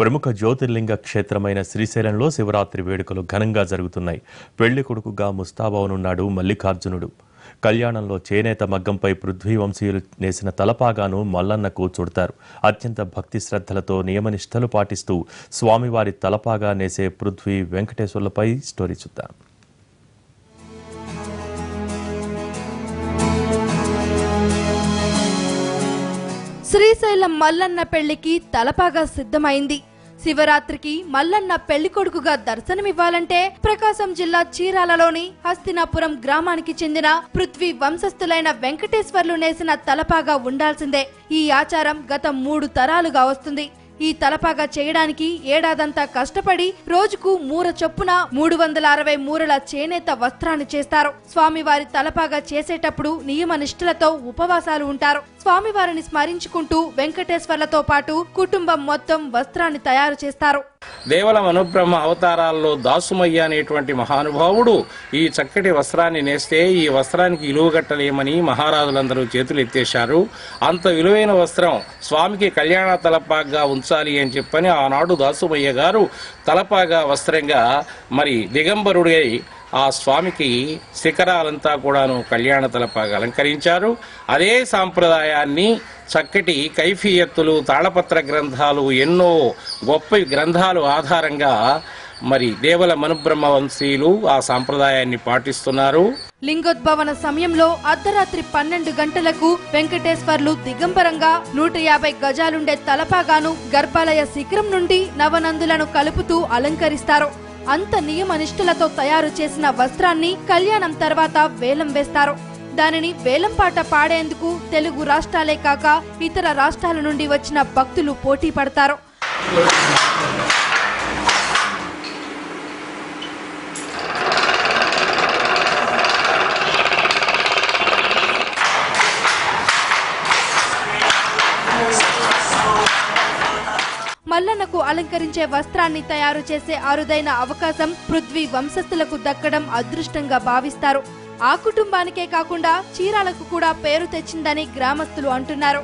ప్రముఖ జ్యోతిర్లింగ క్షేత్రమైన శ్రీశైలంలో శివరాత్రి వేడుకలు ఘనంగా జరుగుతున్నాయి. పెళ్ళి కొడుకుగా ముస్తాబవనున్నాడు మల్లికార్జునుడు. కళ్యాణంలో చేనేత మగ్గంపై పృథ్వీ వంశీయులు నేసిన తలపాగాను మల్లన్నకు చుడతారు. అత్యంత భక్తి శ్రద్ధలతో నియమనిష్టలు పాటిస్తూ స్వామివారి తలపాగా నేసే పృథ్వీ వెంకటేశ్వర్లపై స్టోరీ చూద్దాం. శ్రీశైలం మల్లన్న పెళ్ళికి తలపాగా సిద్ధమైంది. శివరాత్రికి మల్లన్న పెళ్ళి కొడుకుగా దర్శనమివ్వాలంటే ప్రకాశం జిల్లా చీరాలలోని హస్తినాపురం గ్రామానికి చెందిన పృథ్వీ వంశస్థులైన వెంకటేశ్వర్లు నేసిన తలపాగా ఉండాల్సిందే. ఈ ఆచారం గత మూడు తరాలుగా వస్తుంది. ఈ తలపాగా చేయడానికి ఏడాదంతా కష్టపడి రోజుకు మూర చొప్పున మూడు వందల అరవై మూరల చేనేత వస్త్రాన్ని చేస్తారు. స్వామివారి తలపాగా చేసేటప్పుడు నియమ నిష్ఠలతో ఉపవాసాలు ఉంటారు. స్వామివారిని స్మరించుకుంటూ వెంకటేశ్వర్లతో పాటు కుటుంబం మొత్తం వస్త్రాన్ని తయారు చేస్తారు. దేవల మనుబ్రహ్మ అవతారాల్లో దాసుమయ్య అనేటువంటి మహానుభావుడు ఈ చక్కటి వస్త్రాన్ని నేస్తే ఈ వస్త్రానికి ఇలువగట్టలేమని మహారాజులందరూ చేతులు ఎత్తేశారు. అంత విలువైన వస్త్రం స్వామికి కళ్యాణ తలపాగా ఉంచాలి అని చెప్పని ఆనాడు దాసుమయ్య గారు తలపాగా వస్త్రంగా మరి దిగంబరుడై ఆ స్వామికి శిఖరాలంతా కూడాను కళ్యాణ తలపాగా అలంకరించారు. అదే సాంప్రదాయాన్ని చక్కటి కైఫీయత్తులు తాళపత్ర గ్రంథాలు ఎన్నో గొప్ప గ్రంథాలు ఆధారంగా మరి దేవల మనుబ్రహ్మ వంశీయులు ఆ సాంప్రదాయాన్ని పాటిస్తున్నారు. లింగోద్భవన సమయంలో అర్ధరాత్రి పన్నెండు గంటలకు వెంకటేశ్వర్లు దిగంబరంగా నూట యాభై గజాలుండే తలపాగాను గర్భాలయ శిఖరం నుండి నవనందులను కలుపుతూ అలంకరిస్తారు. అంత నియమనిష్ఠులతో తయారు చేసిన వస్త్రాన్ని కళ్యాణం తర్వాత వేలం వేస్తారు. దానిని వేలంపాట పాడేందుకు తెలుగు రాష్ట్రాలే కాక ఇతర రాష్ట్రాల నుండి వచ్చిన భక్తులు పోటీ పడతారు. మల్లన్నకు అలంకరించే వస్త్రాన్ని తయారు చేసే అరుదైన అవకాశం పృథ్వీ వంశస్థులకు దక్కడం అదృష్టంగా భావిస్తారు. ఆ కుటుంబానికే కాకుండా చీరాలకు కూడా పేరు తెచ్చిందని గ్రామస్తులు అంటున్నారు.